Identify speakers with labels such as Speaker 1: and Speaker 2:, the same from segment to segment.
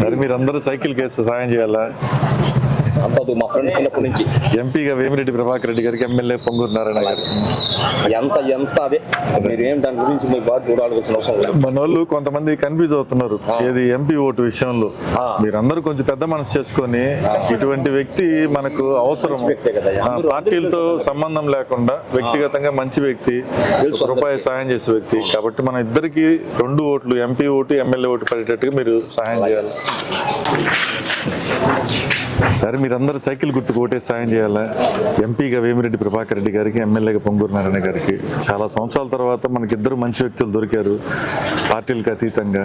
Speaker 1: సరే మీరందరూ cycle case సాయం చేయాలా
Speaker 2: అంతదు మా ఫ్రెండ్ చిన్నప్పటి నుంచి.
Speaker 1: ఎంపీగా వేమిరెడ్డి ప్రభాకర్ రెడ్డి గారికి ఎమ్మెల్యే పొంగూరు నారాయణ గారికి
Speaker 2: ఎంత ఎంత అదే. మీరు ఏం దాని గురించి మీ బాగా చూడాల్సిన అవసరం లేదు.
Speaker 1: మన వాళ్ళు కొంతమంది కన్ఫ్యూజ్ అవుతున్నారు. ఏది ఎంపీ ఓటు విషయంలో. మీరందరూ కొంచెం పెద్ద మనసు చేసుకొని ఇటువంటి వ్యక్తి మనకు అవసరం. పార్టీలతో సంబంధం లేకుండా వ్యక్తిగతంగా మంచి వ్యక్తి రూపాయి సాయం చేసే వ్యక్తి. కాబట్టి మన ఇద్దరికి రెండు ఓట్లు ఎంపీ ఓటు ఎమ్మెల్యే ఓటు పడేటట్టుగా మీరు సహాయం చేయాలి. సరే మీరందరూ సైకిల్ గుర్తుకు ఓటే సాయం చేయాలా? ఎంపీగా వేమిరెడ్డి ప్రభాకర్ రెడ్డి గారికి ఎమ్మెల్యేగా పొంగూరు నారాయణ గారికి. చాలా సంవత్సరాల తర్వాత మనకి ఇద్దరు మంచి వ్యక్తులు దొరికారు పార్టీలకు అతీతంగా.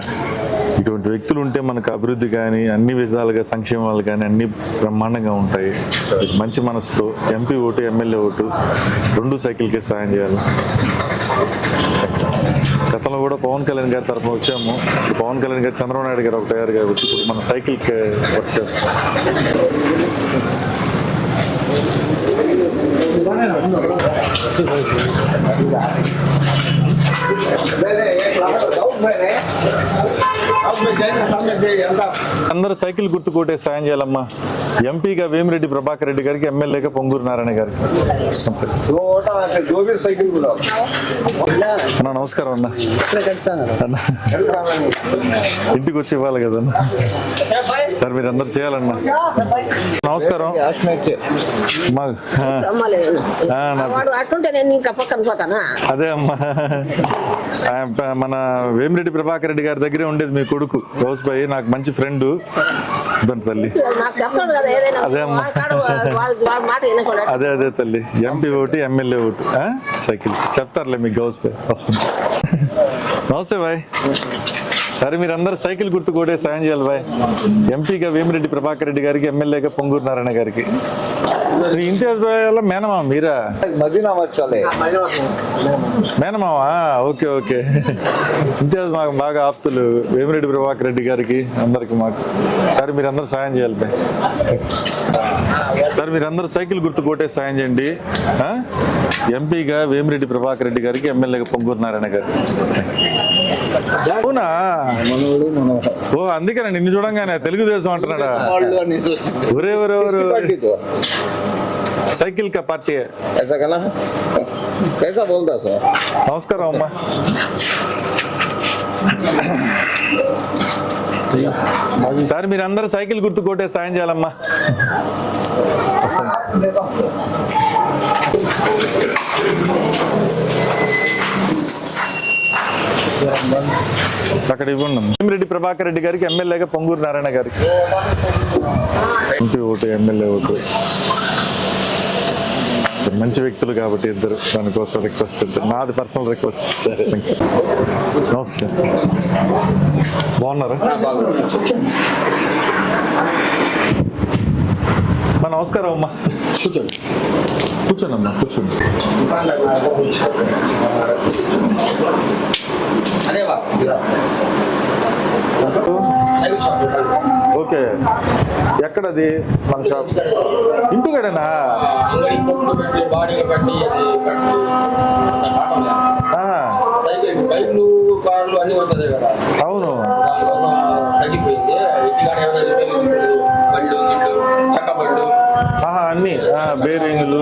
Speaker 1: ఇటువంటి వ్యక్తులు ఉంటే మనకు అభివృద్ధి కానీ అన్ని విధాలుగా సంక్షేమాలు కానీ అన్ని బ్రహ్మాండంగా ఉంటాయి. మంచి మనసుతో ఎంపీ ఓటు ఎమ్మెల్యే ఓటు రెండు సైకిల్కే సాయం చేయాలి? గతంలో కూడా పవన్ కళ్యాణ్ గారి తరఫున వచ్చాము. ఇప్పుడు పవన్ కళ్యాణ్ గారు చంద్రబాబు నాయుడు గారు ఒకటి అయ్యారు కాబట్టి ఇప్పుడు మన సైకిల్కి వర్క్ చేస్తాం. అందరూ సైకిల్ గుర్తు కొట్టే సాయం చేయాలమ్మా. ఎంపీగా వేమిరెడ్డి ప్రభాకర్ రెడ్డి గారికి ఎమ్మెల్యేగా పొంగూరు నారాయణ గారికి.
Speaker 2: సైకిల్ కూడా
Speaker 1: అన్న. నమస్కారం అన్న అన్న ఇంటికి వచ్చి ఇవ్వాలి కదా అన్న సార్ మీరు అందరు చేయాలన్న. నమస్కారం. మా ఆ,
Speaker 3: అమ్మలేదు.
Speaker 1: ఆ, నాకు-
Speaker 3: వాడు అట్టుంటే నేను ఇంకా పక్కన పోతానా?
Speaker 1: అదే అమ్మా. మన వేమిరెడ్డి ప్రభాకర్ రెడ్డి గారి దగ్గరే ఉండేది మీ కొడుకు గౌస్ భాయ్ నాకు మంచి ఫ్రెండ్. దాని తల్లి. అదే అమ్మా. అదే అదే తల్లి. MP vote MLA vote. ఆ? సైకిల్. చెప్తారులే మీకు గౌస్ భాయ్. నమస్తే భాయ్. సరే మీరు అందరు సైకిల్ గుర్తు కూడా సాయం చేయాలి భాయ్ ఎంపీగా వేమిరెడ్డి ప్రభాకర్ రెడ్డి గారికి ఎమ్మెల్యేగా పొంగూరు నారాయణ గారికి. ఇంతియాజ్ వల్ల మేనమా మీరా? మేనమావా ఓకే ఓకే. ఇంతియాజ్ మాకు బాగా ఆప్తులు వేమిరెడ్డి ప్రభాకర్ రెడ్డి గారికి అందరికి మాకు. సరే మీరు అందరూ సాయం చేయాలి భాయ్ సార్ మీరు అందరూ సైకిల్ గుర్తు కొట్టే సాయం చేయండి? ఎంపీగా వేమిరెడ్డి ప్రభాకర్ రెడ్డి గారికి ఎమ్మెల్యేగా పొంగూరు నారాయణ గారు. ఓ అందుకేనా నిన్ను చూడంగానే తెలుగుదేశం అంటున్నాడా? ఒరే సైకిల్ కా పార్టీ. నమస్కారం అమ్మా. సార్ మీరు అందరు సైకిల్ గుర్తు కొట్టే సాయం చేయాలమ్మా. అక్కడ ఇవ్వండి. రెడ్డి ప్రభాకర్ రెడ్డి గారికి ఎమ్మెల్యేగా పొంగూరు నారాయణ గారికి. MP vote MLA vote. మంచి వ్యక్తులు కాబట్టి ఇద్దరు. దానికోసం రిక్వెస్ట్ ఇద్దరు. నాది పర్సనల్ రిక్వెస్ట్ నమస్తే బాగున్నారా? మా నమస్కారం అమ్మా.
Speaker 2: కూర్చోండి.
Speaker 1: కూర్చోండి అమ్మా కూర్చోండి. ఓకే. ఎక్కడది? మన షాప్. ఇంటికాడేనా?
Speaker 2: బైక్లు కార్లు అన్ని.
Speaker 1: అవును అన్ని బేరింగ్లు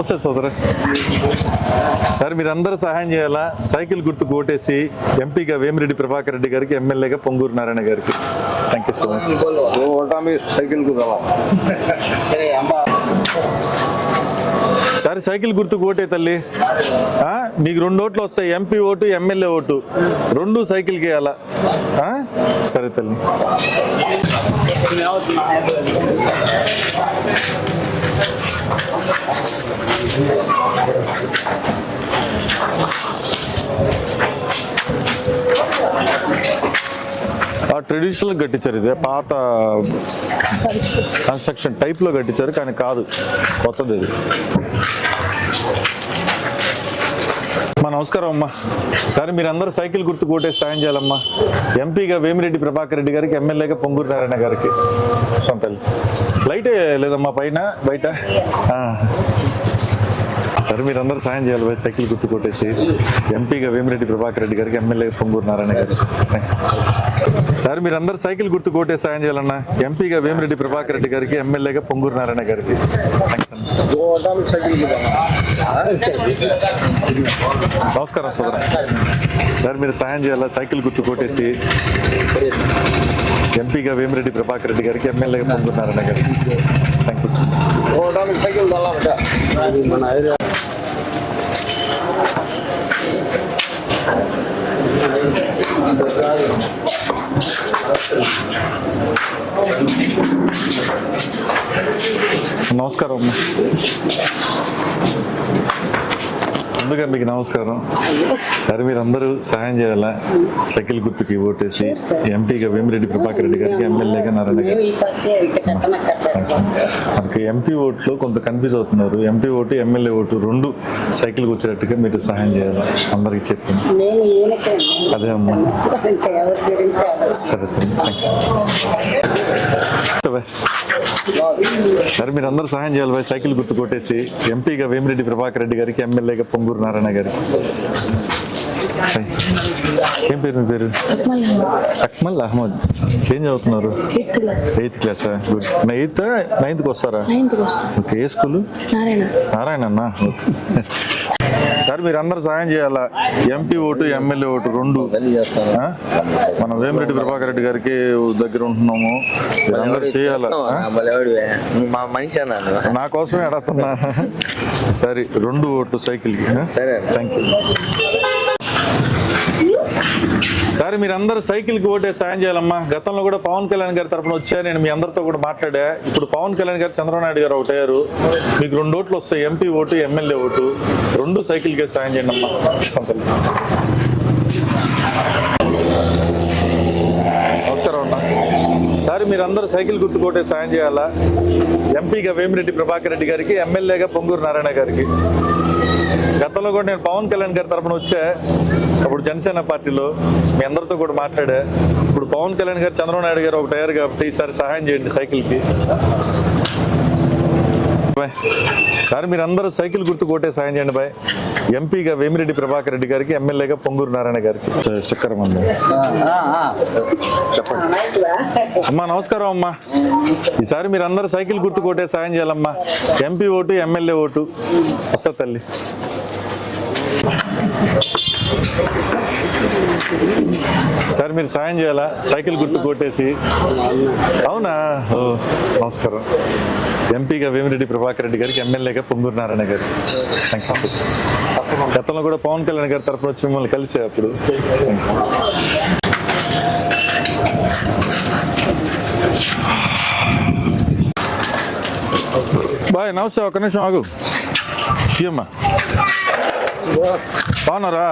Speaker 1: నమస్తే సోదర. సార్ మీరందరూ సహాయం చేయాలా? సైకిల్ గుర్తు కోటేసి ఎంపీగా వేమిరెడ్డి ప్రభాకర్ రెడ్డి గారికి ఎమ్మెల్యేగా పొంగూరు నారాయణ గారికి. థ్యాంక్ యూ సో మచ్
Speaker 2: సైకిల్కు
Speaker 1: సరే సైకిల్ గుర్తు ఓటే తల్లి. మీకు రెండు ఓట్లు వస్తాయి ఎంపీ ఓటు ఎమ్మెల్యే ఓటు. రెండు సైకిల్కి వేయాలా. సరే తల్లి. ట్రెడిషనల్ కట్టించారు ఇదే పాత కన్స్ట్రక్షన్ టైప్లో కట్టించారు కానీ కాదు కొత్తది ఇది మా నమస్కారం అమ్మా. సరే మీరందరూ సైకిల్ గుర్తు కోటే సాయం చేయాలమ్మా. ఎంపీగా వేమిరెడ్డి ప్రభాకర్ రెడ్డి గారికి ఎమ్మెల్యేగా పొంగూరు నారాయణ గారికి. సంతల్లి లైటే లేదమ్మా పైన బయట? సరే మీరందరూ సాయం చేయాలి బాయ్ సైకిల్ గుర్తు కొట్టేసి. ఎంపీగా వేమిరెడ్డి ప్రభాకర్ రెడ్డి గారికి ఎమ్మెల్యే పొంగూరు నారాయణ గారు. థ్యాంక్స్ సార్ మీరందరూ సైకిల్ గుర్తు కొట్టే సాయం చేయాలన్న ఎంపీగా వేమిరెడ్డి ప్రభాకర్ రెడ్డి గారికి ఎమ్మెల్యేగా పొంగూరు నారాయణ గారికి. థ్యాంక్స్ అన్న. నమస్కారం సోదరా. సార్ మీరు సాయం చేయాలా సైకిల్ గుర్తు కొట్టేసి? ఎంపీగా వేమిరెడ్డి ప్రభాకర్ రెడ్డి గారికి ఎమ్మెల్యేగా పొంగూరు నారాయణ గారికి థ్యాంక్ యూ సార్
Speaker 4: సైకిల్
Speaker 1: నమస్కారం అమ్మా. ముందుగా మీకు నమస్కారం. సరే మీరు అందరూ సహాయం చేయాలా? సైకిల్ గుర్తుకి ఓటేసి ఎంపీగా వేమిరెడ్డి ప్రభాకర్ రెడ్డి గారికి ఎమ్మెల్యేగా నారాయణ అండి. మనకి ఎంపీ ఓట్లో కొంత కన్ఫ్యూజ్ అవుతున్నారు. ఎంపీ ఓటు ఎమ్మెల్యే ఓటు రెండు సైకిల్ వచ్చేటట్టుగా మీరు సహాయం చేయాలి? అందరికి చెప్పింది అదే అమ్మా. సరే థ్యాంక్స్ సరే మీరు అందరూ సహాయం చేయాలి బాయ్ సైకిల్ గుర్తు కొట్టేసి ఎంపీగా వేమిరెడ్డి ప్రభాకర్ రెడ్డి గారికి ఎమ్మెల్యేగా పొంగూరు నారాయణ గారికి. ఏం పేరు మీ పేరు? అక్మల్ అహ్మద్. ఏం చదువుతున్నారు?
Speaker 5: Eighth class.
Speaker 1: గుడ్. ఎయిత్ నైన్త్కి వస్తారా?
Speaker 5: నైన్త్
Speaker 1: ఓకే ఏ స్కూల్?
Speaker 5: నారాయణ.
Speaker 1: నారాయణ అన్న ఓకే. సార్ మీరు అందరు సహాయం చేయాలా? ఎంపీ ఓటు ఎమ్మెల్యే ఓటు రెండు? మనం వేమిరెడ్డి ప్రభాకర్ రెడ్డి గారికి దగ్గర ఉంటున్నాము. అందరు చేయాలా? నా కోసమే అడుగుతున్నా. సరే రెండు ఓట్లు సైకిల్కి
Speaker 6: సరే.
Speaker 1: థ్యాంక్ యూ సరే మీరు అందరు సైకిల్కి ఓటే సాయం చేయాలమ్మా. గతంలో కూడా పవన్ కళ్యాణ్ గారి తరపున వచ్చా నేను మీ అందరితో కూడా మాట్లాడా. ఇప్పుడు పవన్ కళ్యాణ్ గారు చంద్రబాబు నాయుడు గారు ఒకటయ్యారు మీకు రెండు ఓట్లు వస్తాయి. MP vote MLA vote. రెండు సైకిల్కే సాయం చేయండి అమ్మా. నమస్కారం అన్న సార్ మీరందరూ సైకిల్ గుర్తుకోటే సాయం చేయాలా? ఎంపీగా వేమిరెడ్డి ప్రభాకర్ రెడ్డి గారికి ఎమ్మెల్యేగా పొంగూరు నారాయణ గారికి. గతంలో కూడా నేను పవన్ కళ్యాణ్ గారి తరపున వచ్చా. అప్పుడు జనసేన పార్టీలో మీ అందరితో కూడా మాట్లాడా. ఇప్పుడు పవన్ కళ్యాణ్ గారు చంద్రబాబు నాయుడు గారు ఒకటి అయ్యారు కాబట్టి ఈసారి సహాయం చేయండి సైకిల్కి. బాయ్ సార్ మీరు అందరూ సైకిల్ గుర్తు కొట్టే సాయం చేయండి బాయ్ ఎంపీగా వేమిరెడ్డి ప్రభాకర్ రెడ్డి గారికి ఎమ్మెల్యేగా పొంగూరు నారాయణ గారికి. స్టిక్కర్ మంది. అమ్మా నమస్కారం అమ్మా. ఈసారి మీరు అందరు సైకిల్ గుర్తు కొట్టే సాయం చేయాలమ్మా. MP vote MLA vote. వస్తా తల్లి. సార్ మీరు సాయం చేయాలా? సైకిల్ గుర్తు కొట్టేసి. అవునా? ఓ నమస్కారం. ఎంపీగా వేమిరెడ్డి ప్రభాకర్ రెడ్డి గారికి ఎమ్మెల్యేగా పొంగూరు నారాయణ గారు. గతంలో కూడా పవన్ కళ్యాణ్ గారి తరఫున వచ్చి మిమ్మల్ని కలిసే అప్పుడు. బాయ్ నమస్తే ఒక నిమిషం ఆగు. ఏమ్మా బాగున్నారా?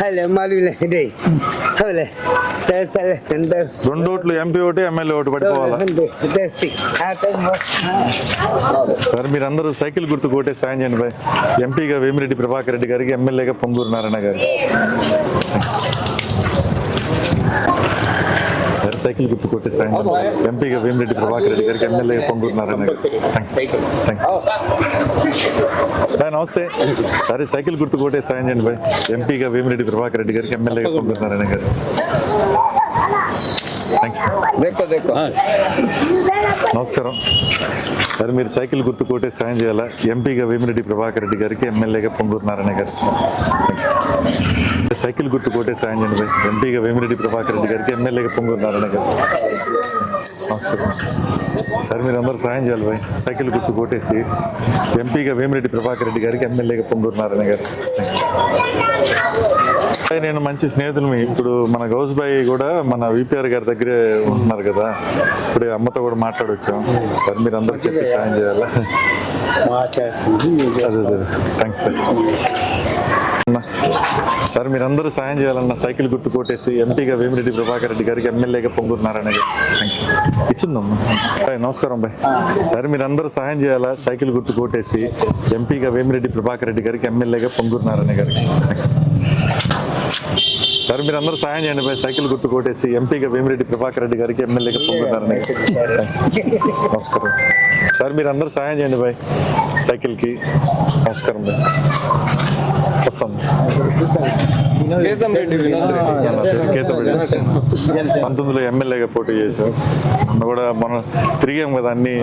Speaker 7: హలో మాలు హౌలే.
Speaker 1: రెండు ఓట్లు ఎంపీ ఓటు ఎమ్మెల్యే ఓటు పడిపోవాలా? సార్ మీరందరూ సైకిల్ గుర్తు కోటే సాయం చేయండి బాయ్ ఎంపీగా వేమిరెడ్డి ప్రభాకర్ రెడ్డి గారికి ఎమ్మెల్యేగా పొంగూరు నారాయణ గారికి సార్ సైకిల్ గుర్తు కొట్టే సాయం చేయండి బాయ్. ఎంపీగా వేమిరెడ్డి ప్రభాకర్ రెడ్డి గారికి ఎమ్మెల్యేగా పొంగూరు నారాయణ థ్యాంక్స్ థ్యాంక్స్ నమస్తే. సరే సైకిల్ గుర్తు కొట్టే సాయం చేయండి బాయ్. ఎంపీగా వేమిరెడ్డి ప్రభాకర్ రెడ్డి గారికి ఎమ్మెల్యేగా పొంగూరు నారాయణ గారు థ్యాంక్స్ నమస్కారం. సరే మీరు సైకిల్ గుర్తు కోటే సాయం చేయాలా ఎంపీగా వేమిరెడ్డి ప్రభాకర్ రెడ్డి గారికి ఎమ్మెల్యేగా పొంగూరు నారాయణ గారు సైకిల్ గుర్తు కోటే సాయం చేయండి. ఎంపీగా వేమిరెడ్డి ప్రభాకర్ రెడ్డి గారికి ఎమ్మెల్యేగా పొంగూరు నారాయణ గారు. సరే మీరు అందరూ సాయం చేయాలి బాయ్. సైకిల్ గుర్తు కోటేసి ఎంపీగా వేమిరెడ్డి ప్రభాకర్ రెడ్డి గారికి ఎమ్మెల్యేగా పొంగూరు నారాయణ గారు. నేను మంచి స్నేహితులు ఇప్పుడు మన గౌస్ బాయ్ కూడా మన విపిఆర్ గారి దగ్గరే ఉంటున్నారు కదా. ఇప్పుడు అమ్మతో కూడా మాట్లాడొచ్చాం. సార్ మీరు అందరూ చెప్పి సాయం చేయాలా? అదే అదే. Thanks bye. అన్న సార్ మీరందరూ సాయం చేయాలన్న సైకిల్ గుర్తు కొట్టేసి ఎంపీగా వేమిరెడ్డి ప్రభాకర్ రెడ్డి గారికి ఎమ్మెల్యేగా పొంగూరు థ్యాంక్స్ ఇచ్చిందమ్మా. బాయ్ నమస్కారం బాయ్. సార్ మీరందరూ సాయం చేయాలా? సైకిల్ గుర్తు కొట్టేసి ఎంపీగా వేమిరెడ్డి ప్రభాకర్ రెడ్డి గారికి ఎమ్మెల్యేగా పొంగూరు గారికి థ్యాంక్స్ సార్ మీరందరూ సహాయం చేయండి బాయ్ సైకిల్ గుర్తు కొట్టేసి ఎంపీగా వేమిరెడ్డి ప్రభాకర్ రెడ్డి గారికి ఎమ్మెల్యేగా థ్యాంక్స్ నమస్కారం. సార్ మీరందరూ సహాయం చేయండి బాయ్ సైకిల్కి. నమస్కారం బాయ్ వస్తాం. పంతొమ్మిదిలో ఎమ్మెల్యేగా పోటీ చేశాం. మొన్న కూడా మనం తిరిగాం కదా అన్ని.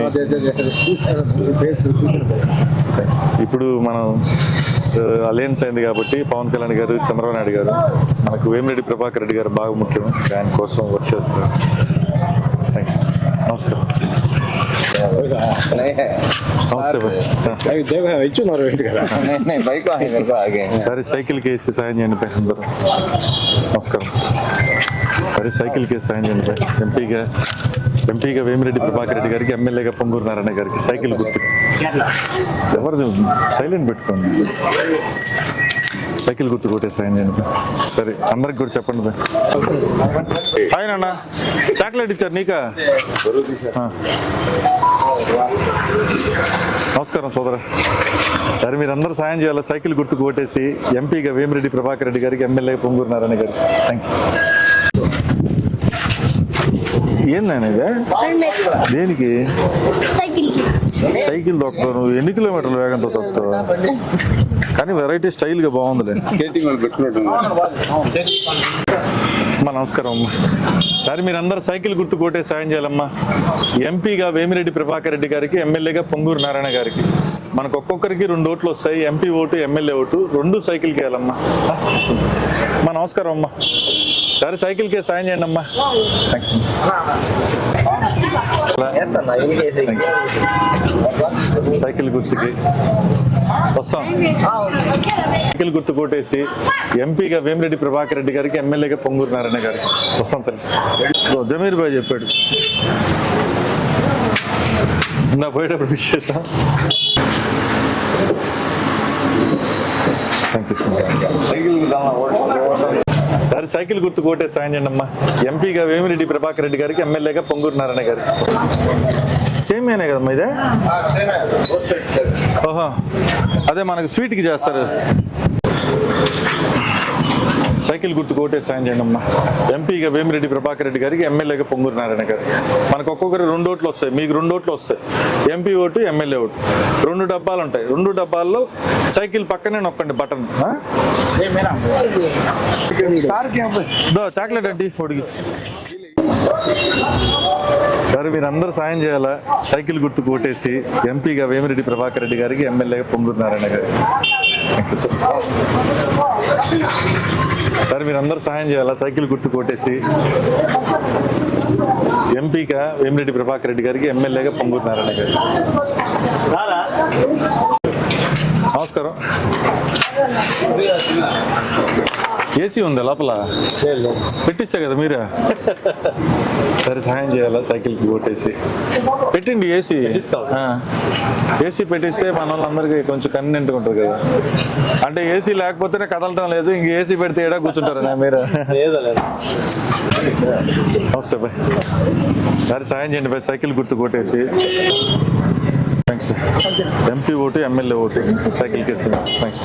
Speaker 1: ఇప్పుడు మనం అలయన్స్ అయింది కాబట్టి పవన్ కళ్యాణ్ గారు చంద్రబాబు నాయుడు గారు మనకు వేమిరెడ్డి ప్రభాకర్ రెడ్డి గారు బాగా ముఖ్యం. ఆయన కోసం వర్క్ చేస్తారు. థ్యాంక్స్ నమస్కారం. సరే సైకిల్ కేసి సాయం చేయండి పై అందరూ. నమస్కారం. సరే సైకిల్ కేసి సాయం చేయండి పై. ఎంపీగా ఎంపీగా వేమిరెడ్డి ప్రభాకర్ రెడ్డి గారికి ఎమ్మెల్యేగా పొంగూరు నారాయణ గారికి సైకిల్ గుర్తు. ఎవరిది? సైలెంట్ పెట్టుకోండి. సైకిల్ గుర్తు కొట్టేసాయి సాయం చేయండి సరే అందరికి కూడా చెప్పండి ఆయన హాయ్ నాన్న. చాక్లెట్ ఇచ్చారు నీకా? నమస్కారం సోదర. సరే మీరందరూ సాయం చేయాలి. సైకిల్ గుర్తు కొట్టేసి ఎంపీగా వేమిరెడ్డి ప్రభాకర్ రెడ్డి గారికి ఎమ్మెల్యే పొంగూరు నారాయణ గారికి. థ్యాంక్ యూ ఏందైనా ఇదే దేనికి? సైకిల్ తొక్కుతావు నువ్వు. ఎన్ని కిలోమీటర్ల వేగంతో తొక్కుతావు? కానీ వెరైటీ స్టైల్గా బాగుందిలే.
Speaker 8: స్కేటింగ్
Speaker 1: అమ్మా నమస్కారం అమ్మా. సరే మీరందరూ సైకిల్ గుర్తు కొట్టే సాయం చేయాలమ్మా. ఎంపీగా వేమిరెడ్డి ప్రభాకర్ రెడ్డి గారికి ఎమ్మెల్యేగా పొంగూరు నారాయణ గారికి. మనకు ఒక్కొక్కరికి రెండు ఓట్లు వస్తాయి. MP vote MLA vote. రెండు సైకిల్కి వేయాలమ్మా. అమ్మా నమస్కారం అమ్మా. సరే సైకిల్కి సాయం చేయండి అమ్మా. థ్యాంక్స్ సైకిల్ గుర్తుకి వస్తాం. సైకిల్ గుర్తు కొట్టేసి ఎంపీగా వేమిరెడ్డి ప్రభాకర్ రెడ్డి గారికి ఎమ్మెల్యేగా పొంగూరు నారాయణ గారికి. వస్తాం తల్లి. జమీర్ బాయ్ చెప్పాడు. నా పోయేటప్పుడు విష్ చేస్తాం. థ్యాంక్ యూ సార్ సైకిల్ గుర్తు కోటే సాయం చేయండి అమ్మా ఎంపీగా వేమిరెడ్డి ప్రభాకర్ రెడ్డి గారికి ఎమ్మెల్యేగా పొంగూరు నారాయణ గారికి సేమేనే కదమ్మా ఇదే? ఓహో. అదే మనకు స్వీట్కి చేస్తారు. సైకిల్ గుర్తు కోటే సాయం చేయండి అమ్మా ఎంపీగా వేమిరెడ్డి ప్రభాకర్ రెడ్డి గారికి ఎమ్మెల్యేగా పొంగూరు నారాయణ గారు. మనకు ఒక్కొక్కరు రెండు ఓట్లు వస్తాయి. మీకు రెండు ఓట్లు వస్తాయి. MP vote MLA vote. రెండు డబ్బాలు ఉంటాయి. రెండు డబ్బాల్లో సైకిల్ పక్కనే నొక్కండి బటన్. చాక్లెట్ అండి ఒడిగి సరే మీరందరూ సాయం చేయాలా? సైకిల్ గుర్తు కొట్టేసి ఎంపీగా వేమిరెడ్డి ప్రభాకర్ రెడ్డి గారికి ఎమ్మెల్యేగా పొంగూరు నారాయణ గారు. యూ సార్ సరే మీరందరూ సహాయం చేయాలా? సైకిల్ గుర్తు కొట్టేసి. ఎంపీగా వేమిరెడ్డి ప్రభాకర్ రెడ్డి గారికి ఎమ్మెల్యేగా పొంగూరు నారాయణ గారు నమస్కారం. ఏసీ ఉంది లోపల? పెట్టిస్తే కదా మీరే. సరే సహాయం చేయాలా? సైకిల్కి కొట్టేసి. పెట్టండి ఏసీ. ఏసీ పెట్టిస్తే మన వాళ్ళందరికీ కొంచెం కన్వీనెంట్గా ఉంటుంది కదా. అంటే ఏసీ లేకపోతేనే కదలటం లేదు ఇంక ఏసీ పెడితే ఏడా కూర్చుంటారా మీరు నమస్తే బాయ్. సరే సాయం చేయండి బాయ్ సైకిల్ గుర్తు కొట్టేసి. Thanks MP vote MLA vote cycle case thanks